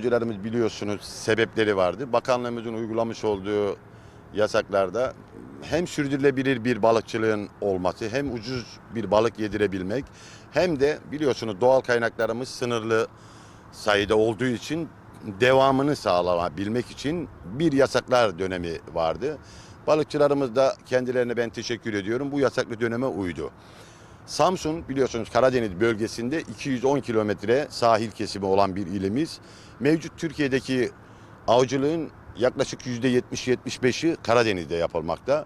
avcılarımız biliyorsunuz sebepleri vardı. Bakanlığımızın uygulamış olduğu yasaklarda hem sürdürülebilir bir balıkçılığın olması hem ucuz bir balık yedirebilmek hem de biliyorsunuz doğal kaynaklarımız sınırlı sayıda olduğu için devamını sağlanabilmek için bir yasaklar dönemi vardı. Balıkçılarımız da kendilerine ben teşekkür ediyorum. Bu yasaklı döneme uydu. Samsun biliyorsunuz Karadeniz bölgesinde 210 kilometre sahil kesimi olan bir ilimiz. Mevcut Türkiye'deki avcılığın yaklaşık %70-75'i Karadeniz'de yapılmakta.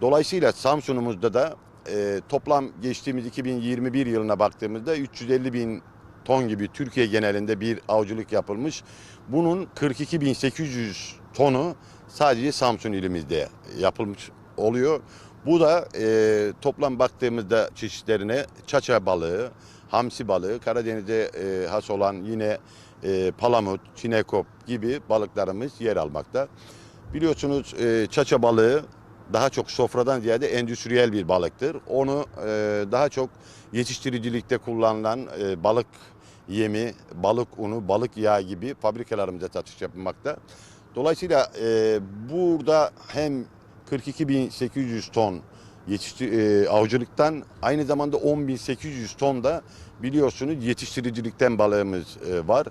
Dolayısıyla Samsun'umuzda da e, toplam geçtiğimiz 2021 yılına baktığımızda 350 bin ton gibi Türkiye genelinde bir avcılık yapılmış. Bunun 42.800 tonu sadece Samsun ilimizde yapılmış oluyor. Bu da e, toplam baktığımızda çeşitlerine çaça balığı, hamsi balığı, Karadeniz'de e, has olan yine e, palamut, çinekop gibi balıklarımız yer almakta. Biliyorsunuz e, çaça balığı daha çok sofradan ziyade endüstriyel bir balıktır. Onu e, daha çok yetiştiricilikte kullanılan e, balık yemi, balık unu, balık yağı gibi fabrikalarımızda satış yapılmakta. Dolayısıyla e, burada hem 42.800 ton yetişti, e, avcılıktan aynı zamanda 10.800 ton da biliyorsunuz yetiştiricilikten balığımız e, var.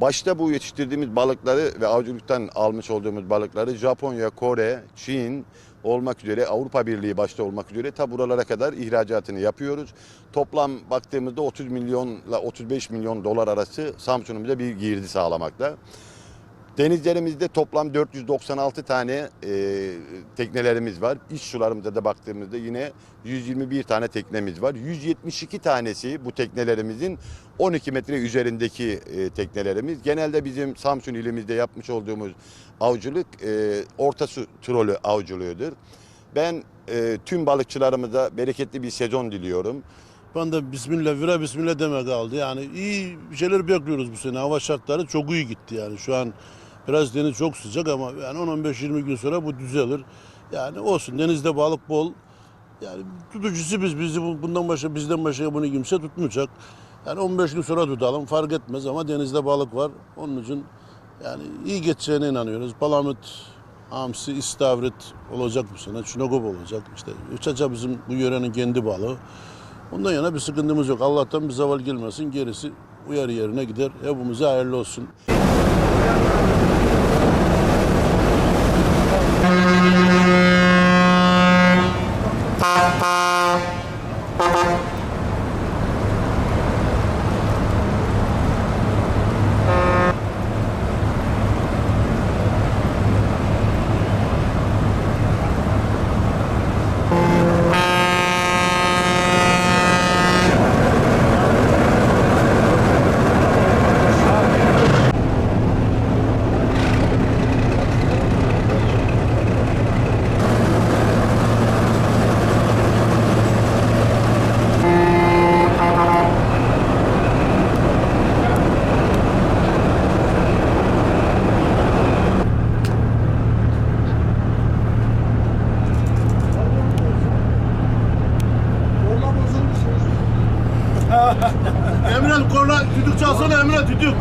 Başta bu yetiştirdiğimiz balıkları ve avcılıktan almış olduğumuz balıkları Japonya, Kore, Çin olmak üzere Avrupa Birliği başta olmak üzere ta buralara kadar ihracatını yapıyoruz. Toplam baktığımızda 30 milyonla 35 milyon dolar arası Samsun'umuza bir girdi sağlamakta. Denizlerimizde toplam 496 tane e, teknelerimiz var. İç sularımıza da baktığımızda yine 121 tane teknemiz var. 172 tanesi bu teknelerimizin 12 metre üzerindeki e, teknelerimiz. Genelde bizim Samsun ilimizde yapmış olduğumuz avcılık e, orta su trolü avcılığıdır. Ben e, tüm balıkçılarımıza bereketli bir sezon diliyorum. Ben de bismillah, vira bismillah deme kaldı. Yani iyi şeyler bekliyoruz bu sene. Hava şartları çok iyi gitti yani. Şu an biraz deniz çok sıcak ama yani 10-15-20 gün sonra bu düzelir. Yani olsun denizde balık bol. Yani tutucusu biz, bizi bu- bundan başka bizden başka bunu kimse tutmayacak. Yani 15 gün sonra tutalım fark etmez ama denizde balık var. Onun için yani iyi geçeceğine inanıyoruz. Palamut, hamsi, istavrit olacak bu sene. Çinokop olacak. İşte Uçaca bizim bu yörenin kendi balığı. Ondan yana bir sıkıntımız yok. Allah'tan bir zaval gelmesin. Gerisi uyar yerine gider. Hepimize hayırlı olsun. Emre korna düdük çalsana Emre düdük.